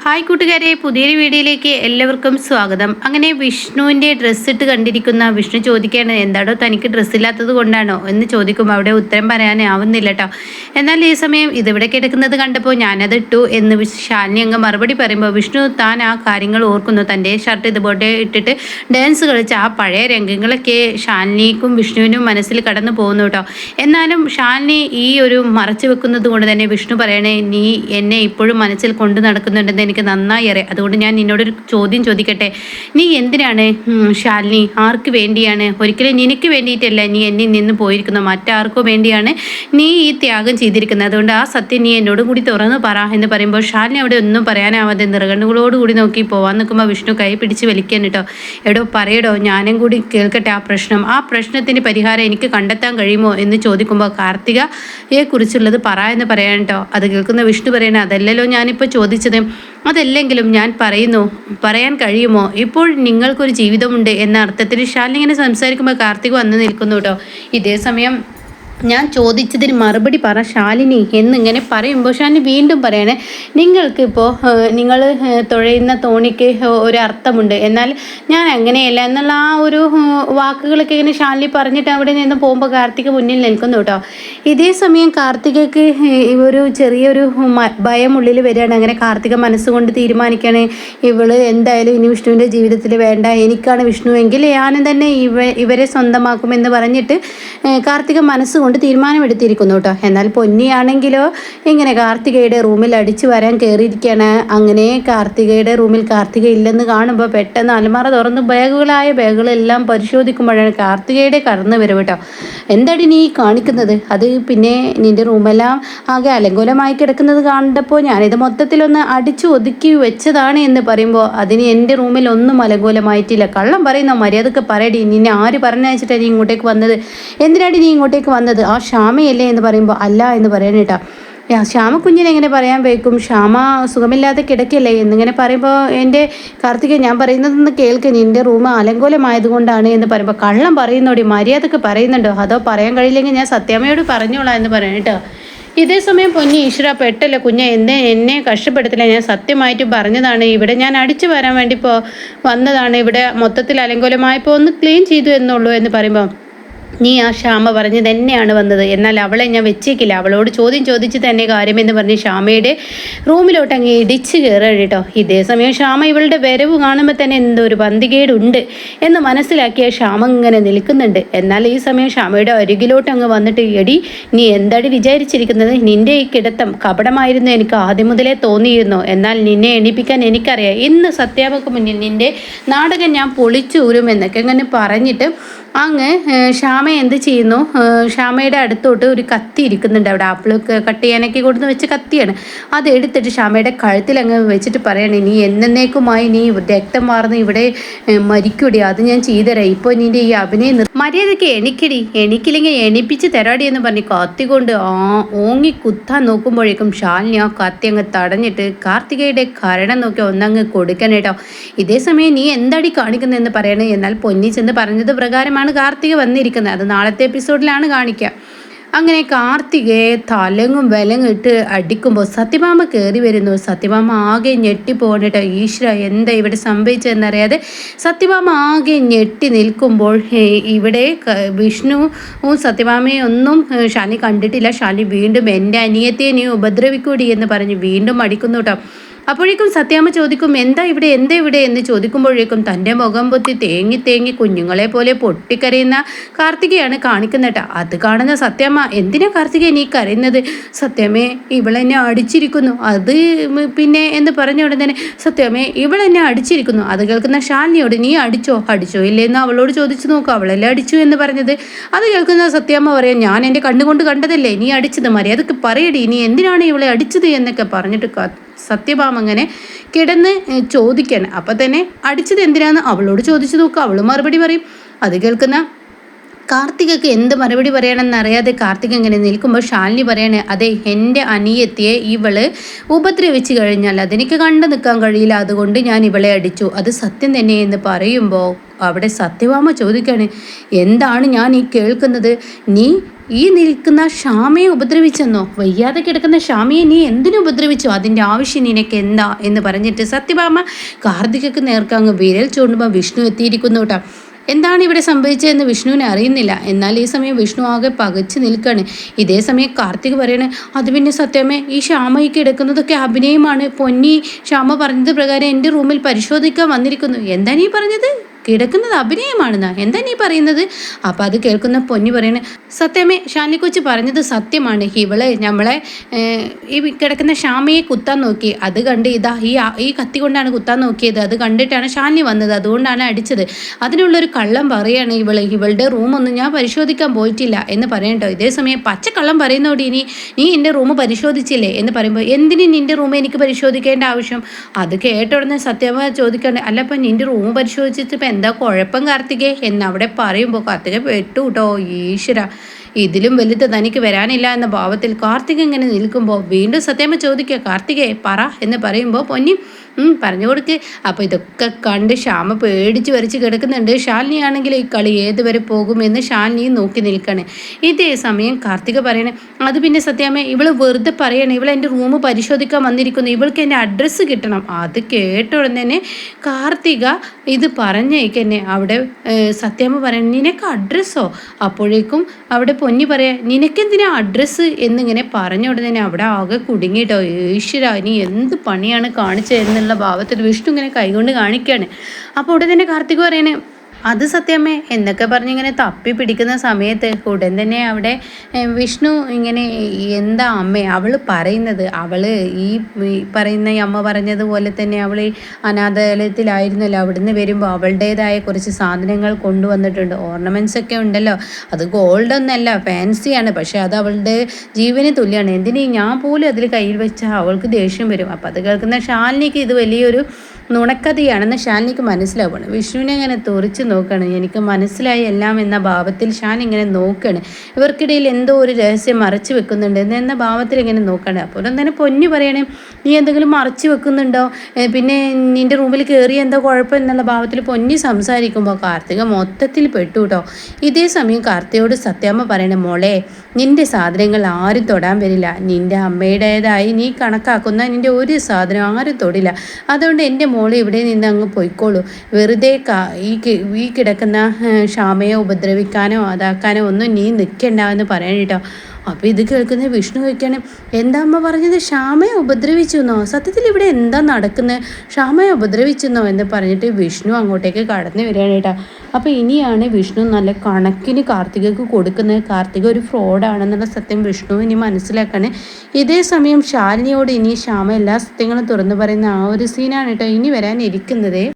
Hi കൂട്ടുകാരെ പുതിയൊരു വീഡിയോയിലേക്ക് എല്ലാവർക്കും സ്വാഗതം. അങ്ങനെ വിഷ്ണുവിന്റെ ഡ്രസ്സ് ഇട്ട് കണ്ടിരിക്കുന്ന വിഷ്ണു ചോദിക്കുകയാണ് എന്താണോ തനിക്ക് ഡ്രസ്സ് ഇല്ലാത്തത് കൊണ്ടാണോ എന്ന് ചോദിക്കുമ്പോൾ അവിടെ ഉത്തരം പറയാനാവുന്നില്ല കേട്ടോ എന്നാൽ ഈ സമയം ഇതിവിടെ കിടക്കുന്നത് കണ്ടപ്പോൾ ഞാനത് ഇട്ടു എന്ന് ശാലിനി അങ്ങ് മറുപടി പറയുമ്പോൾ വിഷ്ണു താൻ ആ കാര്യങ്ങൾ ഓർക്കുന്നു. തന്റെ ഷർട്ട് ഇതുപോലെ ഇട്ടിട്ട് ഡാൻസ് കളിച്ച ആ പഴയ രംഗങ്ങളൊക്കെ ശാലിനിക്കും വിഷ്ണുവിനും മനസ്സിൽ കടന്നു പോകുന്നു കേട്ടോ എന്നാലും ശാലിനി ഈ ഒരു മറച്ചു വെക്കുന്നത് കൊണ്ട് തന്നെ വിഷ്ണു പറയണേ നീ എന്നെ ഇപ്പോഴും മനസ്സിൽ കൊണ്ടു നടക്കുന്നുണ്ടെന്ന് എനിക്ക് നന്നായി അറിയാം. അതുകൊണ്ട് ഞാൻ നിന്നോടൊരു ചോദ്യം ചോദിക്കട്ടെ? നീ എന്തിനാണ് ശാലിനി? ആർക്ക് വേണ്ടിയാണ്? ഒരിക്കലും നിനക്ക് വേണ്ടിയിട്ടല്ല നീ എന്നിൽ നിന്ന് പോയിരിക്കുന്നത്. മറ്റാർക്കോ വേണ്ടിയാണ് നീ ഈ ത്യാഗം ചെയ്തിരിക്കുന്നത്. അതുകൊണ്ട് ആ സത്യം നീ എന്നോടും കൂടി തുറന്ന് പറ എന്ന് പറയുമ്പോൾ ശാലിനി അവിടെ ഒന്നും പറയാനാവാതെ നിറകണ്ണുകളോടുകൂടി നോക്കി പോവാൻ നിൽക്കുമ്പോൾ വിഷ്ണു കൈ പിടിച്ച് വലിക്കാൻ കേട്ടോ. എടോ പറയടോ ഞാനും കൂടി കേൾക്കട്ടെ ആ പ്രശ്നം? ആ പ്രശ്നത്തിന് പരിഹാരം എനിക്ക് കണ്ടെത്താൻ കഴിയുമോ എന്ന് ചോദിക്കുമ്പോൾ കാർത്തികയെ കുറിച്ചുള്ളത് പറ എന്ന് പറയാൻ കേട്ടോ. അത് കേൾക്കുന്ന വിഷ്ണു പറയണേ അതല്ലല്ലോ ഞാനിപ്പോൾ ചോദിച്ചത്. അതല്ലെങ്കിലും ഞാൻ പറയുന്നു പറയാൻ കഴിയുമോ? ഇപ്പോൾ നിങ്ങൾക്കൊരു ജീവിതമുണ്ട് എന്ന അർത്ഥത്തിൽ ഷാലിങ്ങനെ സംസാരിക്കുമ്പോൾ കാർത്തിക് വന്നു നിൽക്കുന്നു കേട്ടോ. ഇതേ സമയം ഞാൻ ചോദിച്ചതിന് മറുപടി പറ ശാലിനി എന്നിങ്ങനെ പറയുമ്പോൾ ശാലിനി വീണ്ടും പറയണേ നിങ്ങൾക്ക് ഇപ്പോൾ നിങ്ങൾ തുഴയുന്ന തോണിക്ക് ഒരു അർത്ഥമുണ്ട്. എന്നാൽ ഞാൻ അങ്ങനെയല്ല. എന്നുള്ള ആ ഒരു വാക്കുകളൊക്കെ ഇങ്ങനെ ശാലിനി പറഞ്ഞിട്ട് അവിടെ നിന്ന് പോകുമ്പോൾ കാർത്തിക മുന്നിൽ നിൽക്കുന്നു കേട്ടോ. ഇതേ സമയം കാർത്തികയ്ക്ക് ഒരു ചെറിയൊരു ഭയം ഉള്ളിൽ വരികയാണ്. അങ്ങനെ കാർത്തിക മനസ്സുകൊണ്ട് തീരുമാനിക്കുകയാണ് ഇവൾ എന്തായാലും ഇനി വിഷ്ണുവിന്റെ ജീവിതത്തിൽ വേണ്ട. എനിക്കാണ് വിഷ്ണുവെങ്കിൽ ഞാനും തന്നെ ഇവ ഇവരെ സ്വന്തമാക്കുമെന്ന് പറഞ്ഞിട്ട് കാർത്തിക മനസ്സുകൊണ്ട് തീരുമാനമെടുത്തിരിക്കുന്നു കേട്ടോ എന്നാൽ പൊന്നിയാണെങ്കിലോ ഇങ്ങനെ കാർത്തികയുടെ റൂമിൽ അടിച്ചു വരാൻ കയറിയിരിക്കുകയാണ് അങ്ങനെ കാർത്തികയുടെ റൂമിൽ കാർത്തിക ഇല്ലെന്ന് കാണുമ്പോൾ പെട്ടെന്ന് അലമാറ തുറന്ന് ബാഗുകളായ ബാഗുകളെല്ലാം പരിശോധിക്കുമ്പോഴാണ് കാർത്തികയുടെ കടന്നു വരവ് കേട്ടോ എന്താടി നീ കാണിക്കുന്നത്? അത് പിന്നെ നിന്റെ റൂമെല്ലാം ആകെ അലങ്കോലമായി കിടക്കുന്നത് കണ്ടപ്പോൾ ഞാനിത് മൊത്തത്തിലൊന്ന് അടിച്ചു ഒതുക്കി വെച്ചതാണ് എന്ന് പറയുമ്പോൾ അതിന് എന്റെ റൂമിൽ ഒന്നും അലങ്കോലമായിട്ടില്ല. കള്ളം പറയുന്ന മര്യാദയ്ക്ക് പറയടി. നിന്നെ ആര് പറഞ്ഞയച്ചിട്ടാണ് നീ ഇങ്ങോട്ടേക്ക് വന്നത്? എന്തിനാടി നീ ഇങ്ങോട്ടേക്ക് വന്നത്? ആ ക്ഷാമയല്ലേ എന്ന് പറയുമ്പോൾ അല്ല എന്ന് പറയാനേട്ടാ ശ്യാമ കുഞ്ഞിനെ എങ്ങനെ പറയാൻ വയ്ക്കും? ശ്യാമ സുഖമില്ലാതെ കിടക്കല്ലേ? എന്നിങ്ങനെ പറയുമ്പോൾ എന്റെ കാർത്തിക ഞാൻ പറയുന്നതെന്ന് കേൾക്ക്. നിന്റെ റൂം അലങ്കോലമായതുകൊണ്ടാണ് എന്ന് പറയുമ്പോൾ കള്ളം പറയുന്നോടി മര്യാദയ്ക്ക് പറയുന്നുണ്ടോ? അതോ പറയാൻ കഴിയില്ലെങ്കിൽ ഞാൻ സത്യാമ്മയോട് പറഞ്ഞോളാം എന്ന് പറയാം കേട്ടോ. ഇതേ സമയം പൊന്നി ഈശ്വര പെട്ടല്ല കുഞ്ഞെ എന്നെ എന്നെ കഷ്ടപ്പെടുത്തില്ല. ഞാൻ സത്യമായിട്ട് പറഞ്ഞതാണ്. ഇവിടെ ഞാൻ അടിച്ചു വരാൻ വേണ്ടി ഇപ്പോൾ വന്നതാണ്. ഇവിടെ മൊത്തത്തിൽ അലങ്കോലമായപ്പോൾ ഒന്ന് ക്ലീൻ ചെയ്തു എന്നുള്ളൂ എന്ന് പറയുമ്പോൾ നീ ആ ശ്യാമ പറഞ്ഞ് തന്നെയാണ് വന്നത്. എന്നാൽ അവളെ ഞാൻ വെച്ചേക്കില്ല. അവളോട് ചോദ്യം ചോദിച്ച് തന്നെ കാര്യമെന്ന് പറഞ്ഞ് ശ്യാമയുടെ റൂമിലോട്ട് അങ്ങ് ഇടിച്ച് കയറുക കേട്ടോ. ഇതേ സമയം ശ്യാമ ഇവളുടെ വരവ് കാണുമ്പോൾ തന്നെ എന്തോ ഒരു പന്തികേടുണ്ട് എന്ന് മനസ്സിലാക്കിയ ശ്യാമ ഇങ്ങനെ നിൽക്കുന്നുണ്ട്. എന്നാൽ ഈ സമയം ശ്യാമയുടെ അരികിലോട്ട് അങ്ങ് വന്നിട്ട് എടി നീ എന്താടി വിചാരിച്ചിരിക്കുന്നത്? നിന്റെ ഈ കിടത്തം കപടമായിരുന്നു എനിക്ക് ആദ്യം മുതലേ തോന്നിയിരുന്നു. എന്നാൽ നിന്നെ എണീപ്പിക്കാൻ എനിക്കറിയാം. ഇന്ന് സത്യാവക്ക് മുന്നിൽ നിന്റെ നാടകം ഞാൻ പൊളിച്ചൂരും എന്നൊക്കെ അങ്ങനെ പറഞ്ഞിട്ട് അങ്ങ് ശ്യാമ എന്ത് ചെയ്യുന്നു? ശ്യാമയുടെ അടുത്തോട്ട് ഒരു കത്തി ഇരിക്കുന്നുണ്ട് അവിടെ. ആപ്പിൾ കട്ട് ചെയ്യാനൊക്കെ കൊടുത്ത് വെച്ച് കത്തിയാണ്. അത് എടുത്തിട്ട് ശ്യാമയുടെ കഴുത്തിൽ അങ്ങ് വെച്ചിട്ട് പറയണേ നീ എന്നേക്കുമായി നീ രക്തം മാറുന്ന ഇവിടെ മരിക്കൂടി. അത് ഞാൻ ചെയ്തുതരാം. ഇപ്പോൾ നിന്റെ ഈ അഭിനയം മര്യാദയ്ക്ക് എണിക്കടി. എണിക്കില്ലെങ്കിൽ എണിപ്പിച്ച് തരാടി എന്ന് പറഞ്ഞ് കത്തി കൊണ്ട് ഓങ്ങി കുത്താൻ നോക്കുമ്പോഴേക്കും ശാലിനി ആ കത്തി അങ്ങ് തടഞ്ഞിട്ട് കാർത്തികയുടെ കരണം നോക്കി ഒന്നങ്ങ് കൊടുക്കണേട്ടോ ഇതേ സമയം നീ എന്താടി കാണിക്കുന്നതെന്ന് പറയണേ? എന്നാൽ പൊന്നി ചെന്ന് പറഞ്ഞത് പ്രകാരമാണ് കാർത്തിക വന്നിരിക്കുന്നത്. അത് നാളത്തെ എപ്പിസോഡിലാണ് കാണിക്കുക അങ്ങനെ കാർത്തികയെ തലങ്ങും വിലങ്ങും ഇട്ട് അടിക്കുമ്പോൾ സത്യഭാമ കയറി വരുന്നു. സത്യഭാമ ആകെ ഞെട്ടിപ്പോകട്ടോ ഈശ്വര എന്താ ഇവിടെ സംഭവിച്ചതെന്നറിയാതെ? സത്യഭാമ ആകെ ഞെട്ടി നിൽക്കുമ്പോൾ ഇവിടെ വിഷ്ണുവും സത്യഭാമയും ഒന്നും ഷാനി കണ്ടിട്ടില്ല. ശാലി വീണ്ടും എന്റെ അനിയത്തെ നീ ഉപദ്രവിക്കൂടി എന്ന് പറഞ്ഞ് വീണ്ടും അടിക്കുന്നു കേട്ടോ അപ്പോഴേക്കും സത്യാമ്മ ചോദിക്കും എന്താ ഇവിടെ എന്താ ഇവിടെ? എന്ന് ചോദിക്കുമ്പോഴേക്കും തന്റെ മുഖം പൊത്തി തേങ്ങി തേങ്ങി കുഞ്ഞുങ്ങളെ പോലെ പൊട്ടിക്കരയുന്ന കാർത്തികയാണ് കാണിക്കുന്നട്ട അത് കാണുന്ന സത്യാമ്മ എന്തിനാ കാർത്തിക നീ കരയുന്നത്? സത്യമേ ഇവളെന്നെ അടിച്ചിരിക്കുന്നു. അത് പിന്നെ എന്ന് പറഞ്ഞ ഉടൻ തന്നെ സത്യമേ ഇവളെന്നെ അടിച്ചിരിക്കുന്നു. അത് കേൾക്കുന്ന ഷാലിനിയോട് നീ അടിച്ചോ? അടിച്ചോ ഇല്ലേ എന്ന് അവളോട് ചോദിച്ചു നോക്കുക അവളല്ലേ അടിച്ചു എന്ന് പറഞ്ഞത്. അത് കേൾക്കുന്ന സത്യാമ്മ പറയാം ഞാൻ എന്റെ കണ്ണുകൊണ്ട് കണ്ടതല്ലേ നീ അടിച്ചത്? മര്യാദയ്ക്ക് പറയടി നീ എന്തിനാണ് ഇവളെ അടിച്ചത്? എന്നൊക്കെ പറഞ്ഞിട്ട് ക- സത്യഭാമ അങ്ങനെ കിടന്ന് ചോദിക്കണം. അപ്പം തന്നെ അടിച്ചത് എന്തിനാന്ന് അവളോട് ചോദിച്ചു നോക്കുക അവൾ മറുപടി പറയും. അത് കേൾക്കുന്ന കാർത്തികക്ക് എന്ത് മറുപടി പറയണമെന്ന് അറിയാതെ കാർത്തിക് ഇങ്ങനെ നിൽക്കുമ്പോൾ ശാലിനി പറയണേ അതെ എന്റെ അനിയത്തിയെ ഇവൾ ഉപദ്രവിച്ചു കഴിഞ്ഞാൽ അതെനിക്ക് കണ്ടു നിൽക്കാൻ കഴിയില്ല. അതുകൊണ്ട് ഞാൻ ഇവളെ അടിച്ചു. അത് സത്യം തന്നെ എന്ന് പറയുമ്പോൾ അവിടെ സത്യഭാമ ചോദിക്കാണ് എന്താണ് ഞാൻ ഈ കേൾക്കുന്നത്? നീ ഈ നിൽക്കുന്ന ഷാമയെ ഉപദ്രവിച്ചെന്നോ? വയ്യാതെ കിടക്കുന്ന ഷാമയെ നീ എന്തിനു ഉപദ്രവിച്ചു? അതിന്റെ ആവശ്യം നിനക്ക് എന്താ? എന്ന് പറഞ്ഞിട്ട് സത്യഭാമ കാർത്തികക്ക് നേർക്ക് അങ്ങ് വിരൽ ചൂണ്ടുമ്പോൾ വിഷ്ണു എത്തിയിരിക്കുന്നു കേട്ടോ എന്താണ് ഇവിടെ സംഭവിച്ചതെന്ന് വിഷ്ണുവിനെ അറിയുന്നില്ല. എന്നാൽ ഈ സമയം വിഷ്ണു ആകെ പകച്ചു നിൽക്കുകയാണ് ഇതേ സമയം കാർത്തിക് പറയണേ അത് പിന്നെ സത്യമേ ഈ ശ്യാമ ഈ കിടക്കുന്നതൊക്കെ അഭിനയമാണ് പൊന്നി ശ്യാമ പറഞ്ഞത് പ്രകാരം എന്റെ റൂമിൽ പരിശോധിക്കാൻ വന്നിരിക്കുന്നു. എന്താ നീ പറഞ്ഞത്? കിടക്കുന്നത് അഭിനയമാണെന്നാ? എന്താ നീ പറയുന്നത്? അപ്പം അത് കേൾക്കുന്ന പൊന്നി പറയണേ സത്യമേ ഷാനി കൊച്ച് പറഞ്ഞത് സത്യമാണ്. ഇവൾ നമ്മളെ ഈ കിടക്കുന്ന ഷാമയെ കുത്താൻ നോക്കി. അത് കണ്ട് ഇതാ ഈ ഈ കത്തി കൊണ്ടാണ് കുത്താൻ നോക്കിയത്. അത് കണ്ടിട്ടാണ് ഷാനി വന്നത്. അതുകൊണ്ടാണ് അടിച്ചത്. അതിനുള്ളൊരു കള്ളം പറയാണ് ഇവൾ. ഇവളുടെ റൂമൊന്നും ഞാൻ പരിശോധിക്കാൻ പോയിട്ടില്ല. എന്ന് പറയണ്ടോ ഇതേ സമയം കള്ളം പറയുന്നോടി ഇനി നീ എന്റെ റൂം പരിശോധിച്ചില്ലേ? എന്ന് പറയുമ്പോൾ എന്തിനു നിന്റെ റൂം എനിക്ക് പരിശോധിക്കേണ്ട ആവശ്യം? അത് കേട്ട ഉടനെ സത്യമായി ചോദിക്കണ്ടേ അല്ല നിന്റെ റൂം പരിശോധിച്ചിട്ട് എന്താ കുഴപ്പം കാർത്തികേ? എന്ന് അവിടെ പറയുമ്പോൾ കാർത്തിക പെട്ടു കേട്ടോ ഈശ്വര. ഇതിലും വലുത് തനിക്ക് വരാനില്ല എന്ന ഭാവത്തിൽ കാർത്തിക ഇങ്ങനെ നിൽക്കുമ്പോൾ വീണ്ടും സത്യമ്മ ചോദിക്കുക കാർത്തികേ പറ എന്ന് പറയുമ്പോൾ പൊന്നി പറഞ്ഞു കൊടുക്ക്. അപ്പോൾ ഇതൊക്കെ കണ്ട് ശ്യാമ പേടിച്ച് വരച്ച് കിടക്കുന്നുണ്ട്. ശാലിനി ആണെങ്കിൽ ഈ കളി ഏതുവരെ പോകുമെന്ന് ശാലിനിയും നോക്കി നിൽക്കണേ. ഇതേ സമയം കാർത്തിക പറയണേ അത് പിന്നെ സത്യാമ്മ ഇവൾ വെറുതെ പറയണേ ഇവൾ എന്റെ റൂം പരിശോധിക്കാൻ വന്നിരിക്കുന്നു ഇവൾക്ക് എന്റെ അഡ്രസ്സ് കിട്ടണം. അത് കേട്ട ഉടൻ തന്നെ കാർത്തിക ഇത് പറഞ്ഞേക്കെന്നെ. അവിടെ സത്യാമ്മ പറയണ നിനക്ക് അഡ്രസ്സോ അപ്പോഴേക്കും അവിടെ പൊന്നി പറയാ നിനക്കെന്തിനാ അഡ്രസ്സ് എന്നിങ്ങനെ പറഞ്ഞ ഉടനെ അവിടെ ആകെ കുടുങ്ങിയിട്ടോ ഈശ്വര നീ എന്ത് പണിയാണ് കാണിച്ചത് എന്നുള്ള ഭാവത്തിൽ വിഷ്ണു ഇങ്ങനെ കൈകൊണ്ട് കാണിക്കുകയാണ്. അപ്പോൾ ഉടനെ തന്നെ കാർത്തിക് പറയണേ അത് സത്യമേ എന്നൊക്കെ പറഞ്ഞ് ഇങ്ങനെ തപ്പി പിടിക്കുന്ന സമയത്ത് ഉടൻ തന്നെ അവിടെ വിഷ്ണു ഇങ്ങനെ എന്താ അമ്മേ? അവൾ പറയുന്നത് അവൾ ഈ പറയുന്ന അമ്മ പറഞ്ഞതുപോലെ തന്നെ അവൾ അനാഥാലയത്തിലായിരുന്നല്ലോ. അവിടുന്ന് വരുമ്പോൾ അവളുടേതായ കുറച്ച് സാധനങ്ങൾ കൊണ്ടുവന്നിട്ടുണ്ട്. ഓർണമെന്റ്സ് ഒക്കെ ഉണ്ടല്ലോ. അത് ഗോൾഡ് ഒന്നല്ല ഫാൻസിയാണ് പക്ഷേ അത് അവളുടെ ജീവന് തുല്യമാണ് എന്തിനീ? ഞാൻ പോലും അതിൽ കയ്യിൽ വെച്ചാൽ അവൾക്ക് ദേഷ്യം വരും. അപ്പം അത് കേൾക്കുന്ന ഷാലിനിക്ക് ഇത് വലിയൊരു നുണക്കഥയാണെന്ന് ഷാലിനിക്ക് മനസ്സിലാവുകയാണ് വിഷ്ണുവിനെ അങ്ങനെ തുറിച്ച് നോക്കുകയാണ് എനിക്ക് മനസ്സിലായി എല്ലാം എന്ന ഭാവത്തിൽ ഷാൻ ഇങ്ങനെ നോക്കുകയാണ് ഇവർക്കിടയിൽ എന്തോ ഒരു രഹസ്യം മറച്ചു വെക്കുന്നുണ്ട് എന്ന ഭാവത്തിൽ ഇങ്ങനെ നോക്കുകയാണ് അപ്പോൾ തന്നെ പൊന്നു പറയണേ നീ എന്തെങ്കിലും മറച്ചു വെക്കുന്നുണ്ടോ? പിന്നെ നിന്റെ റൂമിൽ കയറി എന്തോ കുഴപ്പം? എന്നുള്ള ഭാവത്തിൽ പൊന്നി സംസാരിക്കുമ്പോൾ കാർത്തിക മൊത്തത്തിൽ പെട്ടു കേട്ടോ ഇതേ സമയം കാർത്തികയോട് സത്യാമ്മ പറയണേ മോളെ നിന്റെ സാധനങ്ങൾ ആരും തൊടാൻ വരില്ല. നിന്റെ അമ്മയുടേതായി നീ കണക്കാക്കുന്ന നിന്റെ ഒരു സാധനം ആരും തൊടില്ല. അതുകൊണ്ട് എന്റെ മോളെ ഇവിടെ നിന്ന് അങ്ങ് പൊയ്ക്കോളൂ. വെറുതെ ഈ കി- ഈ കിടക്കുന്ന ക്ഷാമയെ ഉപദ്രവിക്കാനോ അതാക്കാനോ ഒന്നും നീ നിൽക്കണ്ട എന്ന് പറയാൻ കേട്ടോ. അപ്പോൾ ഇത് കേൾക്കുന്ന വിഷ്ണു വയ്ക്കാണ് എന്താ അമ്മ പറഞ്ഞത്? ക്ഷാമയെ ഉപദ്രവിച്ചു എന്നോ സത്യത്തിൽ ഇവിടെ എന്താ നടക്കുന്നത് ക്ഷാമയെ ഉപദ്രവിച്ചെന്നോ? എന്ന് പറഞ്ഞിട്ട് വിഷ്ണു അങ്ങോട്ടേക്ക് കടന്നു വരികയാണ് കേട്ടോ. അപ്പോൾ ഇനിയാണ് വിഷ്ണു നല്ല കണക്കിന് കാർത്തികക്ക് കൊടുക്കുന്നത് കാർത്തിക ഒരു ഫ്രോഡാണെന്നുള്ള സത്യം വിഷ്ണു ഇനി മനസ്സിലാക്കാണ്. ഇതേ സമയം ശാലിനിയോട് ഇനി ക്ഷാമ എല്ലാ സത്യങ്ങളും തുറന്നു പറയുന്ന ആ ഒരു സീനാണ് കേട്ടോ ഇനി വരാനിരിക്കുന്നത്.